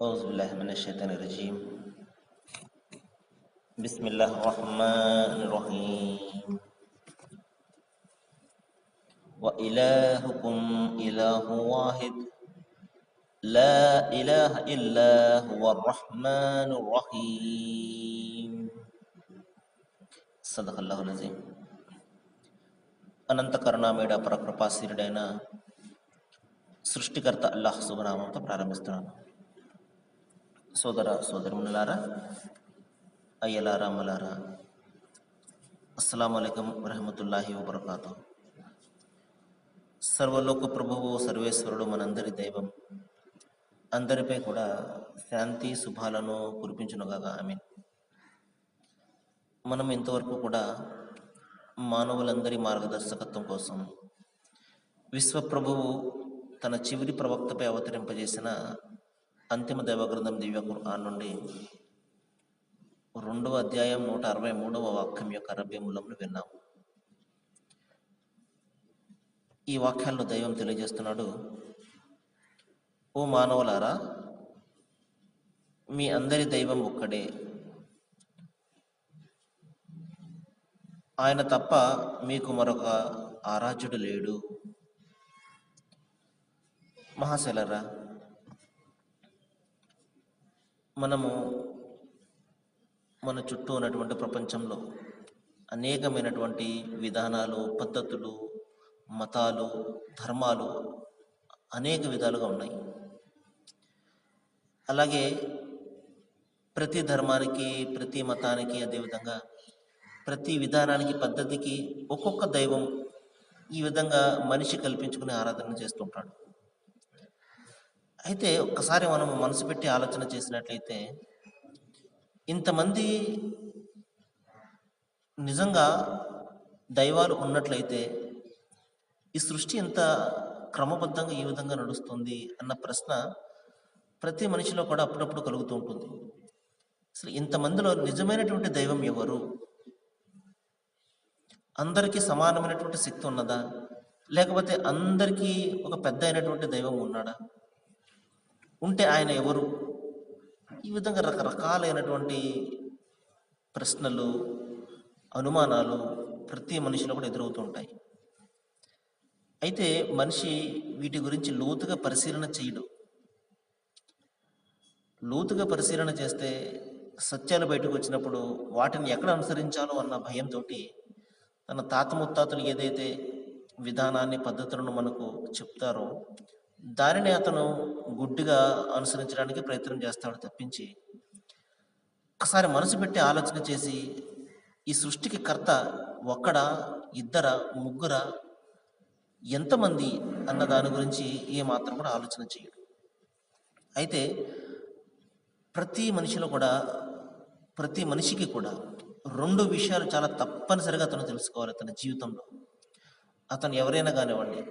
أعوذ بالله من الشيطان الرجيم بسم الله الرحمن الرحيم وإلهكم إله واحد لا إله إلا هو الرحمن الرحيم صدق الله العظيم అనంత కరుణామేడ పరకృపాశీరుడైన సృష్టికర్త అల్లాహ్ శుభనామంతో ప్రారంభిస్తున్నాను సోదర సోదరులారా అయ్యలారా మలారా అస్సలం అయికం వరహమతుల్లాహి వబర్కాతు. సర్వలోక ప్రభువు సర్వేశ్వరుడు మనందరి దైవం అందరిపై కూడా శాంతి శుభాలను కురిపించునుగాక ఐ మీన్ మనం ఇంతవరకు కూడా మానవులందరి మార్గదర్శకత్వం కోసం విశ్వప్రభువు తన చివరి ప్రవక్తపై అవతరింపజేసిన అంతిమ దైవగ్రంథం దివ్య ఖుర్ఆన్ నుండి రెండవ అధ్యాయం నూట అరవై మూడవ వాక్యం యొక్క అరబ్బీ మూలంను విన్నాము ఈ వాక్యాల్లో దైవం తెలియజేస్తున్నాడు ఓ మానవులారా మీ అందరి దైవం ఒక్కడే. ఆయన తప్ప మీకు మరొక ఆరాధ్యుడు లేడు. మహాశలరా మనము మన చుట్టూ ఉన్నటువంటి ప్రపంచంలో అనేకమైనటువంటి విధానాలు పద్ధతులు మతాలు ధర్మాలు అనేక విధాలుగా ఉన్నాయి. అలాగే ప్రతి ధర్మానికి ప్రతి మతానికి అదేవిధంగా ప్రతి విధానానికి పద్ధతికి ఒక్కొక్క దైవం ఈ విధంగా మనిషి కల్పించుకుని ఆరాధన చేస్తుంటాడు అయితే ఒక్కసారి మనం మనసు పెట్టి ఆలోచన చేసినట్లయితే ఇంతమంది నిజంగా దైవాలు ఉన్నట్లయితే ఈ సృష్టి ఎంత క్రమబద్ధంగా ఈ విధంగా నడుస్తుంది అన్న ప్రశ్న ప్రతి మనిషిలో కూడా అప్పుడప్పుడు కలుగుతూ ఉంటుంది. అసలు ఇంతమందిలో నిజమైనటువంటి దైవం ఎవరు? అందరికీ సమానమైనటువంటి శక్తి ఉన్నదా? లేకపోతే అందరికీ ఒక పెద్ద అయినటువంటి దైవం ఉన్నాడా? ఉంటే ఆయన ఎవరు? ఈ విధంగా రకరకాలైనటువంటి ప్రశ్నలు అనుమానాలు ప్రతి మనిషిలో కూడా ఎదురవుతూ ఉంటాయి. అయితే మనిషి వీటి గురించి లోతుగా పరిశీలన చేయడు. లోతుగా పరిశీలన చేస్తే సత్యాలు బయటకు వచ్చినప్పుడు వాటిని ఎక్కడ అనుసరించాలో అన్న భయంతో తన తాత ముత్తాతలు ఏదైతే విధానాన్ని పద్ధతులను మనకు చెప్తారో దానిని అతను గుడ్డిగా అనుసరించడానికి ప్రయత్నం చేస్తాడు తప్పించి ఒకసారి మనసు పెట్టి ఆలోచన చేసి ఈ సృష్టికి కర్త ఒక్కడ ఇద్దర ముగ్గుర ఎంతమంది అన్న దాని గురించి ఏమాత్రం కూడా ఆలోచన చేయడు. అయితే ప్రతి మనిషిలో కూడా ప్రతి మనిషికి కూడా రెండు విషయాలు చాలా తప్పనిసరిగా అతను తెలుసుకోవాలి తన జీవితంలో. అతను ఎవరైనా కానివ్వండి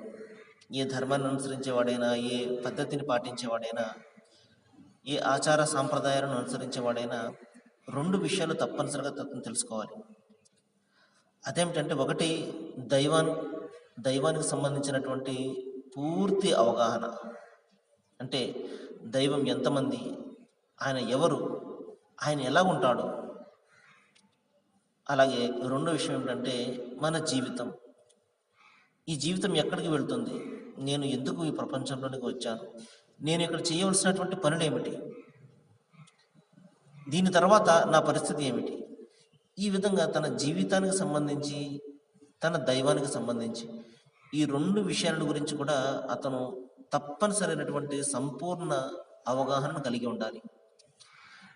ఏ ధర్మాన్ని అనుసరించేవాడైనా ఏ పద్ధతిని పాటించేవాడైనా ఏ ఆచార సాంప్రదాయాలను అనుసరించేవాడైనా రెండు విషయాలు తప్పనిసరిగా తత్వం తెలుసుకోవాలి. అదేమిటంటే ఒకటి దైవాన్ దైవానికి సంబంధించినటువంటి పూర్తి అవగాహన. అంటే దైవం ఎంతమంది ఆయన ఎవరు ఆయన ఎలా ఉంటాడు. అలాగే రెండో విషయం ఏమిటంటే మన జీవితం. ఈ జీవితం ఎక్కడికి వెళ్తుంది? నేను ఎందుకు ఈ ప్రపంచంలోనికి వచ్చాను? నేను ఇక్కడ చేయవలసినటువంటి పనులు ఏమిటి? దీని తర్వాత నా పరిస్థితి ఏమిటి? ఈ విధంగా తన జీవితానికి సంబంధించి తన దైవానికి సంబంధించి ఈ రెండు విషయాల గురించి కూడా అతను తప్పనిసరైనటువంటి సంపూర్ణ అవగాహనను కలిగి ఉండాలి.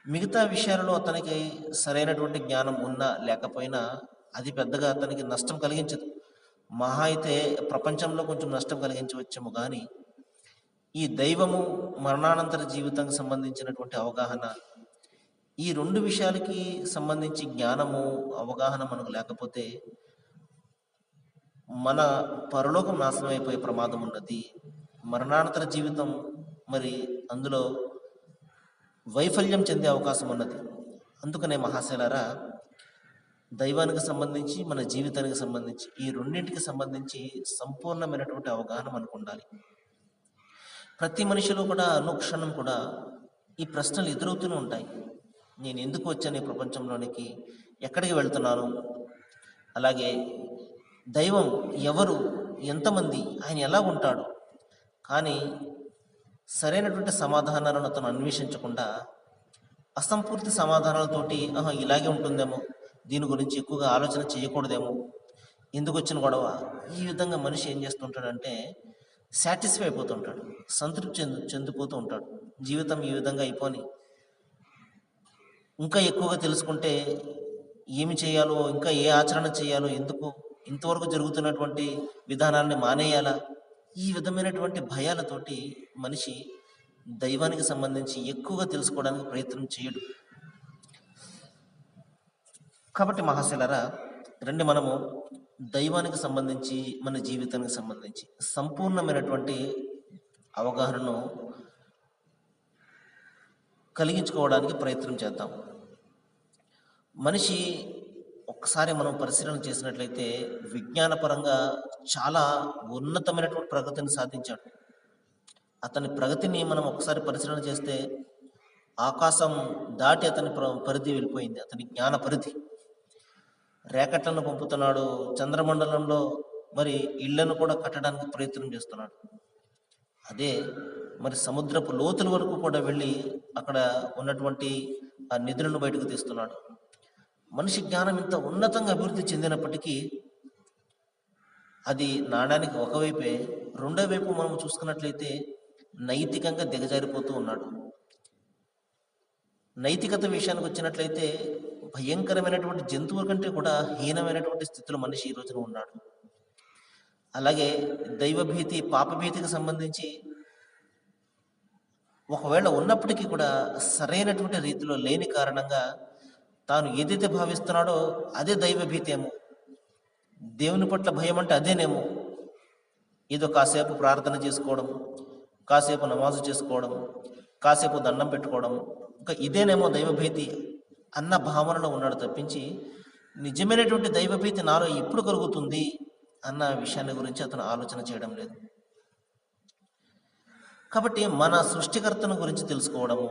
మిగతా విషయాలలో అతనికి సరైనటువంటి జ్ఞానం ఉన్నా లేకపోయినా అది పెద్దగా అతనికి నష్టం కలిగించదు. మహా అయితే ప్రపంచంలో కొంచెం నష్టం కలిగించవచ్చేమో కానీ ఈ దైవము మరణానంతర జీవితానికి సంబంధించినటువంటి అవగాహన ఈ రెండు విషయాలకి సంబంధించి జ్ఞానము అవగాహన మనకు లేకపోతే మన పరలోకం నాశనం అయిపోయే ప్రమాదం ఉన్నది. మరణానంతర జీవితం మరి అందులో వైఫల్యం చెందే అవకాశం ఉన్నది. అందుకనే మహాశైలారా దైవానికి సంబంధించి మన జీవితానికి సంబంధించి ఈ రెండింటికి సంబంధించి సంపూర్ణమైనటువంటి అవగాహన మనకు ఉండాలి. ప్రతి మనిషిలో కూడా అనుక్షణం కూడా ఈ ప్రశ్నలు ఎదురవుతూనే ఉంటాయి. నేను ఎందుకు వచ్చాను ఈ ప్రపంచంలోనికి? ఎక్కడికి వెళ్తున్నాను? అలాగే దైవం ఎవరు? ఎంతమంది? ఆయన ఎలా ఉంటాడు? కానీ సరైనటువంటి సమాధానాలను అతను అన్వేషించకుండా అసంపూర్తి సమాధానాలతోటి ఆహా ఇలాగే ఉంటుందేమో దీని గురించి ఎక్కువగా ఆలోచన చేయకూడదేమో. ఎందుకు వచ్చిన గొడవ. ఈ విధంగా మనిషి ఏం చేస్తుంటాడంటే సాటిస్ఫై అయిపోతుంటాడు. సంతృప్తి చెందు చెందిపోతూ ఉంటాడు. జీవితం ఈ విధంగా అయిపోని. ఇంకా ఎక్కువగా తెలుసుకుంటే ఏమి చేయాలో ఇంకా ఏ ఆచరణ చేయాలో ఎందుకు ఇంతవరకు జరుగుతున్నటువంటి విధానాన్ని మానేయాలా? ఈ విధమైనటువంటి భయాలతోటి మనిషి దైవానికి సంబంధించి ఎక్కువగా తెలుసుకోవడానికి ప్రయత్నం చేయడు. కాబట్టి మహాశిలరా రండి మనము దైవానికి సంబంధించి మన జీవితానికి సంబంధించి సంపూర్ణమైనటువంటి అవగాహనను కలిగించుకోవడానికి ప్రయత్నం చేద్దాం. మనిషి ఒక్కసారి మనం పరిశీలన చేసినట్లయితే విజ్ఞానపరంగా చాలా ఉన్నతమైనటువంటి ప్రగతిని సాధించాడు. అతని ప్రగతిని మనం ఒకసారి పరిశీలన చేస్తే ఆకాశం దాటి అతని పరిధి వెళ్ళిపోయింది అతని జ్ఞాన పరిధి. రేకట్లను పంపుతున్నాడు చంద్రమండలంలో మరి ఇళ్ళను కూడా కట్టడానికి ప్రయత్నం చేస్తున్నాడు. అదే మరి సముద్రపు లోతుల వరకు కూడా వెళ్ళి అక్కడ ఉన్నటువంటి ఆ నిధులను బయటకు తీస్తున్నాడు. మనిషి జ్ఞానం ఇంత ఉన్నతంగా అభివృద్ధి చెందినప్పటికీ అది నాణానికి ఒకవైపే రెండో వైపు మనం చూసుకున్నట్లయితే నైతికంగా దిగజారిపోతూ ఉన్నాడు. నైతికత విషయానికి వచ్చినట్లయితే భయంకరమైనటువంటి జంతువుల కంటే కూడా హీనమైనటువంటి స్థితిలో మనిషి ఈ రోజున ఉన్నాడు. అలాగే దైవభీతి పాపభీతికి సంబంధించి ఒకవేళ ఉన్నప్పటికీ కూడా సరైనటువంటి రీతిలో లేని కారణంగా తాను ఏదైతే భావిస్తున్నాడో అదే దైవభీతి ఏమో దేవుని పట్ల భయం అంటే అదేనేమో. ఏదో కాసేపు ప్రార్థన చేసుకోవడం కాసేపు నమాజు చేసుకోవడం కాసేపు దండం పెట్టుకోవడం ఇంకా ఇదేనేమో దైవభీతి అన్న భావనలో ఉన్నాడు తప్పించి నిజమైనటువంటి దైవభీతి నాలో ఎప్పుడు కలుగుతుంది అన్న విషయాన్ని గురించి అతను ఆలోచన చేయడం లేదు. కాబట్టి మన సృష్టికర్తను గురించి తెలుసుకోవడము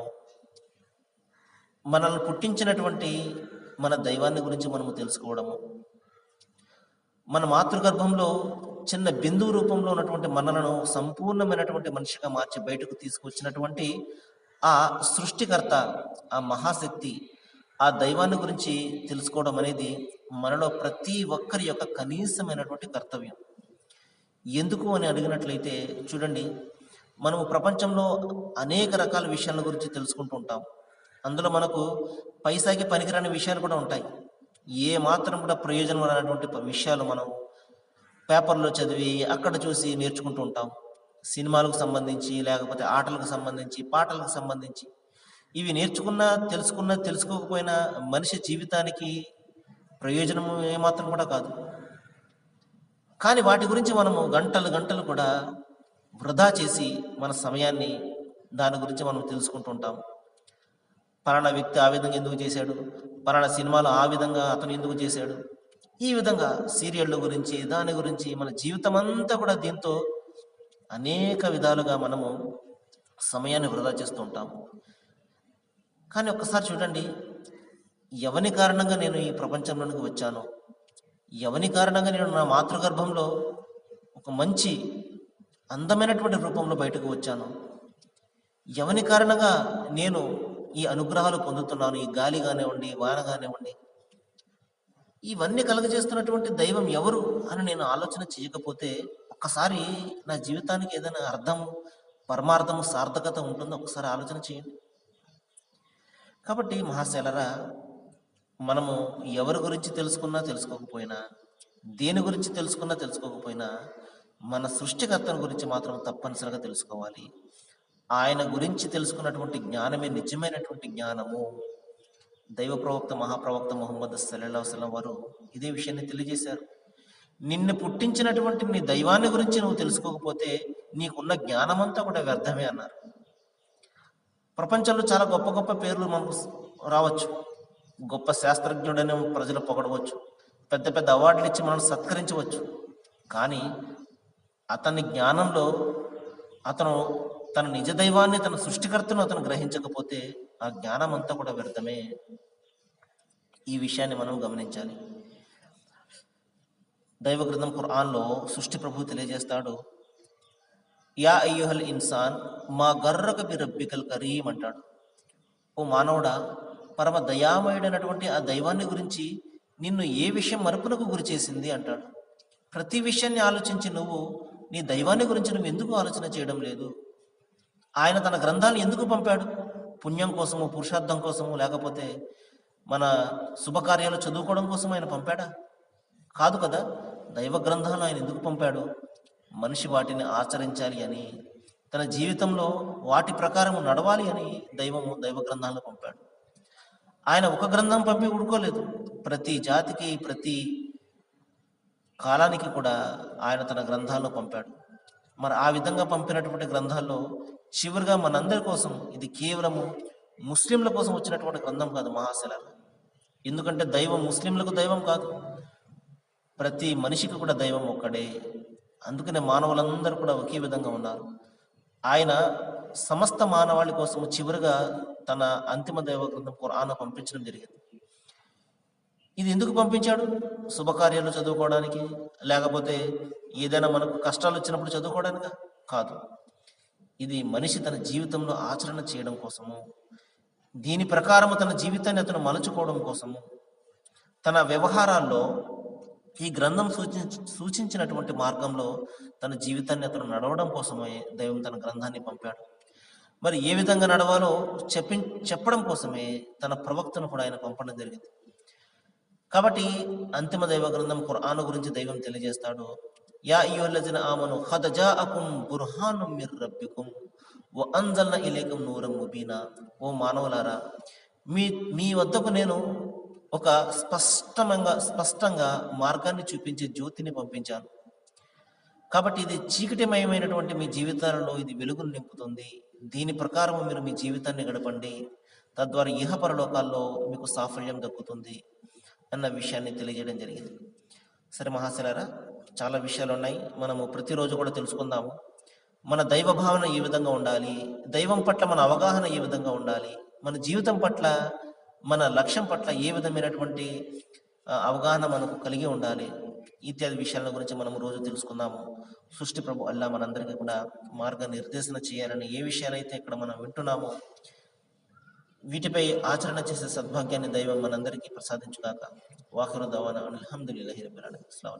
మనల్ని పుట్టించినటువంటి మన దైవాన్ని గురించి మనము తెలుసుకోవడము మన మాతృగర్భంలో చిన్న బిందువు రూపంలో ఉన్నటువంటి మనలను సంపూర్ణమైనటువంటి మనిషిగా మార్చి బయటకు తీసుకొచ్చినటువంటి ఆ సృష్టికర్త ఆ మహాశక్తి ఆ దైవాన్ని గురించి తెలుసుకోవడం అనేది మనలో ప్రతి ఒక్కరి యొక్క కనీసమైనటువంటి కర్తవ్యం. ఎందుకు అని అడిగినట్లయితే చూడండి మనము ప్రపంచంలో అనేక రకాల విషయాల గురించి తెలుసుకుంటూ ఉంటాం. అందులో మనకు పైసాకి పనికిరాని విషయాలు కూడా ఉంటాయి. ఏ మాత్రం కూడా ప్రయోజనం అనేటువంటి విషయాలు మనం పేపర్లో చదివి అక్కడ చూసి నేర్చుకుంటూ ఉంటాం. సినిమాలకు సంబంధించి లేకపోతే ఆటలకు సంబంధించి పాటలకు సంబంధించి. ఇవి నేర్చుకున్నా తెలుసుకున్నా తెలుసుకోకపోయినా మనిషి జీవితానికి ప్రయోజనం ఏమాత్రం కూడా కాదు. కానీ వాటి గురించి మనము గంటలు గంటలు కూడా వృధా చేసి మన సమయాన్ని దాని గురించి మనం తెలుసుకుంటుంటాం పలానా వ్యక్తి ఆ విధంగా ఎందుకు చేశాడు? పలానా సినిమాలో ఆ విధంగా అతను ఎందుకు చేశాడు? ఈ విధంగా సీరియళ్ళ గురించి దాని గురించి మన జీవితం అంతా కూడా దీంతో అనేక విధాలుగా మనము సమయాన్ని వృధా చేస్తూ కానీ ఒక్కసారి చూడండి. ఎవని కారణంగా నేను ఈ ప్రపంచంలోనికి వచ్చాను? ఎవని కారణంగా నేను నా మాతృగర్భంలో ఒక మంచి అందమైనటువంటి రూపంలో బయటకు వచ్చాను? ఎవని కారణంగా నేను ఈ అనుగ్రహాలు పొందుతున్నాను? ఈ గాలి కానివ్వండి వాన కానివ్వండి. ఇవన్నీ కలుగజేస్తున్నటువంటి దైవం ఎవరు అని నేను ఆలోచన చేయకపోతే ఒక్కసారి నా జీవితానికి ఏదైనా అర్థం పరమార్థం సార్థకత ఉంటుందో ఒకసారి ఆలోచన చేయండి. కాబట్టి మహాశైలరా మనము ఎవరి గురించి తెలుసుకున్నా తెలుసుకోకపోయినా దేని గురించి తెలుసుకున్నా తెలుసుకోకపోయినా మన సృష్టికర్తను గురించి మాత్రం తప్పనిసరిగా తెలుసుకోవాలి. ఆయన గురించి తెలుసుకున్నటువంటి జ్ఞానమే నిజమైనటువంటి జ్ఞానము. దైవ ప్రవక్త మహాప్రవక్త మొహమ్మద్ సల్లా వసలం వారు ఇదే విషయాన్ని తెలియజేశారు. నిన్ను పుట్టించినటువంటి నీ దైవాన్ని గురించి నువ్వు తెలుసుకోకపోతే నీకున్న జ్ఞానమంతా కూడా వ్యర్థమే అన్నారు. ప్రపంచంలో చాలా గొప్ప గొప్ప పేర్లు మనకు రావచ్చు. గొప్ప శాస్త్రజ్ఞుడని ప్రజలు పొగడవచ్చు. పెద్ద పెద్ద అవార్డులు ఇచ్చి మనం సత్కరించవచ్చు. కానీ అతని జ్ఞానంలో అతను తన నిజ దైవాన్ని తన సృష్టికర్తను అతను గ్రహించకపోతే ఆ జ్ఞానం అంతా కూడా వ్యర్థమే. ఈ విషయాన్ని మనం గమనించాలి. దైవ గ్రంథం ఖురాన్లో సృష్టి ప్రభు తెలియజేస్తాడు. యా అయ్యుహల్ ఇన్సాన్ మా గర్రక బి రబ్బికల్ కరీం అంటాడు ఓ మానవుడా పరమ దయామయుడైనటువంటి ఆ దైవాన్ని గురించి నిన్ను ఏ విషయం మరుపునకు గురి చేసింది అంటాడు ప్రతి విషయాన్ని ఆలోచించి నువ్వు నీ దైవాన్ని గురించి నువ్వు ఎందుకు ఆలోచన చేయడం లేదు ఆయన తన గ్రంథాలు ఎందుకు పంపాడు పుణ్యం కోసము పురుషార్థం కోసము లేకపోతే మన శుభకార్యాలు చదువుకోవడం కోసం ఆయన పంపాడా కాదు కదా దైవ గ్రంథాలు ఆయన ఎందుకు పంపాడు మనిషి వాటిని ఆచరించాలి అని తన జీవితంలో వాటి ప్రకారం నడవాలి అని దైవము దైవ గ్రంథాలను పంపాడు. ఆయన ఒక గ్రంథం పంపి ఊడుకోలేదు ప్రతి జాతికి ప్రతి కాలానికి కూడా ఆయన తన గ్రంథాలను పంపాడు. మరి ఆ విధంగా పంపినటువంటి గ్రంథాల్లో చివరిగా మనందరి కోసం ఇది కేవలము ముస్లింల కోసం వచ్చినటువంటి గ్రంథం కాదు మహాశల ఎందుకంటే దైవం ముస్లింలకు దైవం కాదు. ప్రతి మనిషికి కూడా దైవం ఒక్కడే. అందుకనే మానవులందరూ కూడా ఒకే విధంగా ఉన్నారు. ఆయన సమస్త మానవాళి కోసం చివరిగా తన అంతిమ దైవగ్రంథం ఖురాన్ పంపించడం జరిగింది. ఇది ఎందుకు పంపించాడు? శుభకార్యాలు చదువుకోవడానికి లేకపోతే ఏదైనా మనకు కష్టాలు వచ్చినప్పుడు చదువుకోవడానిక? కాదు. ఇది మనిషి తన జీవితంలో ఆచరణ చేయడం కోసము దీని ప్రకారము తన జీవితాన్ని అతను మలుచుకోవడం కోసము తన వ్యవహారాల్లో ఈ గ్రంథం సూచించ సూచించినటువంటి మార్గంలో తన జీవితాన్ని అతను నడవడం కోసమే దైవం తన గ్రంథాన్ని పంపాడు. మరి ఏ విధంగా నడవాలో చెప్పి చెప్పడం కోసమే తన ప్రవక్తను కూడా ఆయన పంపడం జరిగింది. కాబట్టి అంతిమ దైవ గ్రంథం ఖురాన్ గురించి దైవం తెలియజేస్తాడు. యా ఇయోలజన ఆమను హదజా అకుం బుర్హాను మిర్ రబ్బికుం ఓ అంజల్న ఇలేకం నూరం ముబీనా. ఓ మానవులారా మీ మీ వద్దకు నేను ఒక స్పష్టంగా స్పష్టంగా మార్గాన్ని చూపించే జ్యోతిని పంపించాను కాబట్టి ఇది చీకటిమయమైనటువంటి మీ జీవితాలలో ఇది వెలుగును నింపుతుంది. దీని ప్రకారం మీరు మీ జీవితాన్ని గడపండి. తద్వారా ఇహపరలోకాల్లో మీకు సాఫల్యం దక్కుతుంది అన్న విషయాన్ని తెలియజేయడం జరిగింది. సరే మహాశలారా చాలా విషయాలు ఉన్నాయి మనము ప్రతిరోజు కూడా తెలుసుకుందాము. మన దైవ భావన ఏ విధంగా ఉండాలి? దైవం పట్ల మన అవగాహన ఏ విధంగా ఉండాలి? మన జీవితం పట్ల మన లక్ష్యం పట్ల ఏ విధమైనటువంటి అవగాహన మనకు కలిగి ఉండాలి ఇత్యాది విషయాల గురించి మనం రోజు తెలుసుకుందాము. సృష్టి ప్రభు అల్లా మనందరికీ కూడా మార్గ నిర్దేశన చేయాలని ఏ విషయాలైతే ఇక్కడ మనం వింటున్నామో వీటిపై ఆచరణ చేసే సద్భాగ్యాన్ని దైవం మనందరికీ ప్రసాదించుగాక. వాఖరు దవాన అల్హమ్దులిల్లాహి అస్సలం